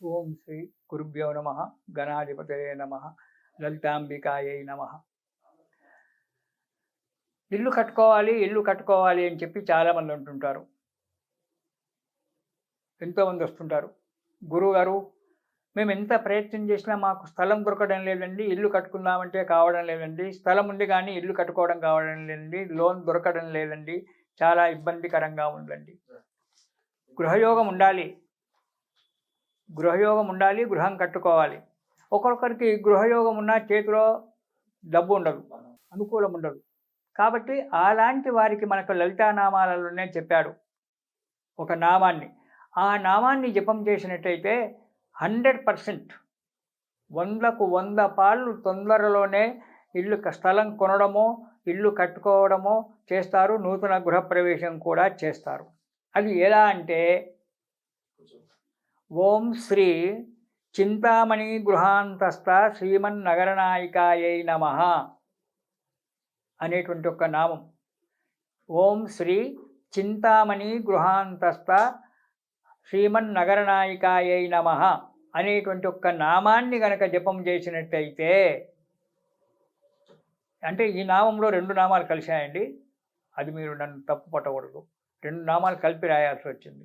ఓం శ్రీ గురుభ్యో నమ గణాధిపతయే నమ లలితాంబికాయే నమ. ఇల్లు కట్టుకోవాలి ఇల్లు కట్టుకోవాలి అని చెప్పి చాలామంది అంటుంటారు. ఎంతోమంది వస్తుంటారు. గురువుగారు మేము ఎంత ప్రయత్నం చేసినా మాకు స్థలం దొరకడం లేదండి ఇల్లు కట్టుకుందామంటే కావడం లేదండి స్థలం ఉంది కానీ ఇల్లు కట్టుకోవడం కావడం లేదండి లోన్ దొరకడం లేదండి చాలా ఇబ్బందికరంగా ఉందండి. గృహయోగం ఉండాలి. గృహయోగం ఉండాలి గృహం కట్టుకోవాలి. ఒక్కొక్కరికి గృహయోగం ఉన్న చేతిలో డబ్బు ఉండదు అనుకూలం ఉండదు. కాబట్టి అలాంటి వారికి మనకు లలితానామాలలోనే చెప్పాడు ఒక నామాన్ని. ఆ నామాన్ని జపం చేసినట్టయితే హండ్రెడ్ పర్సెంట్ వందకు వంద పాళ్ళు తొందరలోనే ఇల్లు స్థలం కొనడమో ఇల్లు కట్టుకోవడమో చేస్తారు. నూతన గృహప్రవేశం కూడా చేస్తారు. అది ఎలా అంటే ఓం శ్రీ చింతామణి గృహాంతస్థ శ్రీమన్నగరనాయికాయై నమ అనేటువంటి ఒక నామం. ఓం శ్రీ చింతామణి గృహాంతస్థ శ్రీమన్నగరనాయికాయై నమ అనేటువంటి ఒక్క నామాన్ని గనక జపం చేసినట్టయితే అంటే ఈ నామంలో రెండు నామాలు కలిశాయండి. అది మీరు నన్ను తప్పు పట్టకూడదు రెండు నామాలు కలిపి రాయాల్సి వచ్చింది.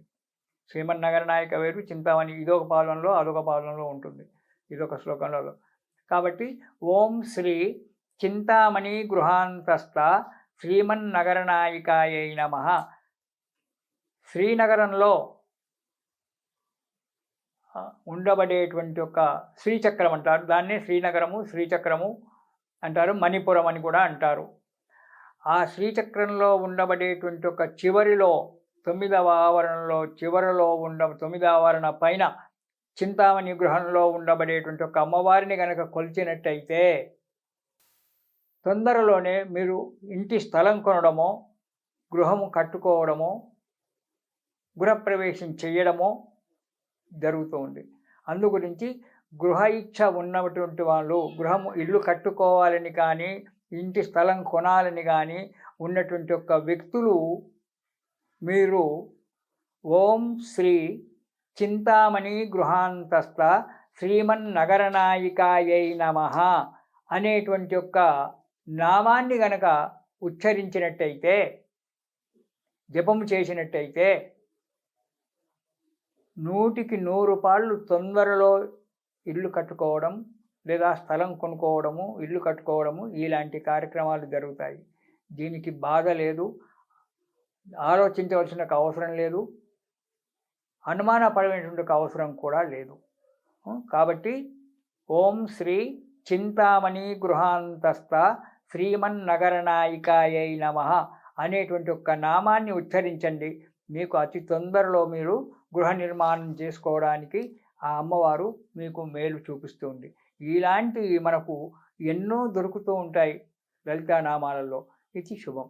శ్రీమన్నగర నాయక వేరు చింతామణి ఇదొక పాలనలో అదొక పాదంలో ఉంటుంది. ఇదొక శ్లోకంలో. కాబట్టి ఓం శ్రీ చింతామణి గృహాంతస్థ శ్రీమన్నగర నాయికాయై నమ. శ్రీనగరంలో ఉండబడేటువంటి ఒక శ్రీచక్రం అంటారు. దాన్నే శ్రీనగరము శ్రీచక్రము అంటారు. మణిపురం అని కూడా అంటారు. ఆ శ్రీచక్రంలో ఉండబడేటువంటి ఒక చివరిలో తొమ్మిదవ ఆవరణలో చివరలో ఉండ తొమ్మిదవ ఆవరణ పైన చింతామణి గృహంలో ఉండబడేటువంటి ఒక అమ్మవారిని కనుక కొలిచినట్టయితే తొందరలోనే మీరు ఇంటి స్థలం కొనడమో గృహము కట్టుకోవడమో గృహప్రవేశం చేయడమో జరుగుతూ ఉంది. అందుగురించి గృహ ఇచ్ఛ ఉన్నటువంటి వాళ్ళు గృహము ఇల్లు కట్టుకోవాలని కానీ ఇంటి స్థలం కొనాలని కానీ ఉన్నటువంటి ఒక వ్యక్తులు మీరు ఓం శ్రీ చింతామణి గృహాంతస్థ శ్రీమన్నగరనాయికాయై నమ అనేటువంటి యొక్క నామాన్ని గనక ఉచ్చరించినట్టయితే జపం చేసినట్టయితే నూటికి నూరు పాళ్ళు తొందరలో ఇల్లు కట్టుకోవడం లేదా స్థలం కొనుక్కోవడము ఇల్లు కట్టుకోవడము ఇలాంటి కార్యక్రమాలు జరుగుతాయి. దీనికి బాధ లేదు. ఆలోచించవలసిన అవసరం లేదు. అనుమానపడమైనటువంటి అవసరం కూడా లేదు. కాబట్టి ఓం శ్రీ చింతామణి గృహాంతస్థ శ్రీమన్నగరనాయికాయై నమ అనేటువంటి ఒక్క నామాన్ని ఉచ్చరించండి. మీకు అతి తొందరలో మీరు గృహ నిర్మాణం చేసుకోవడానికి ఆ అమ్మవారు మీకు మేలు చూపిస్తుంది. ఇలాంటివి మనకు ఎన్నో దొరుకుతూ ఉంటాయి లలితా నామాలలో ఇది శుభం.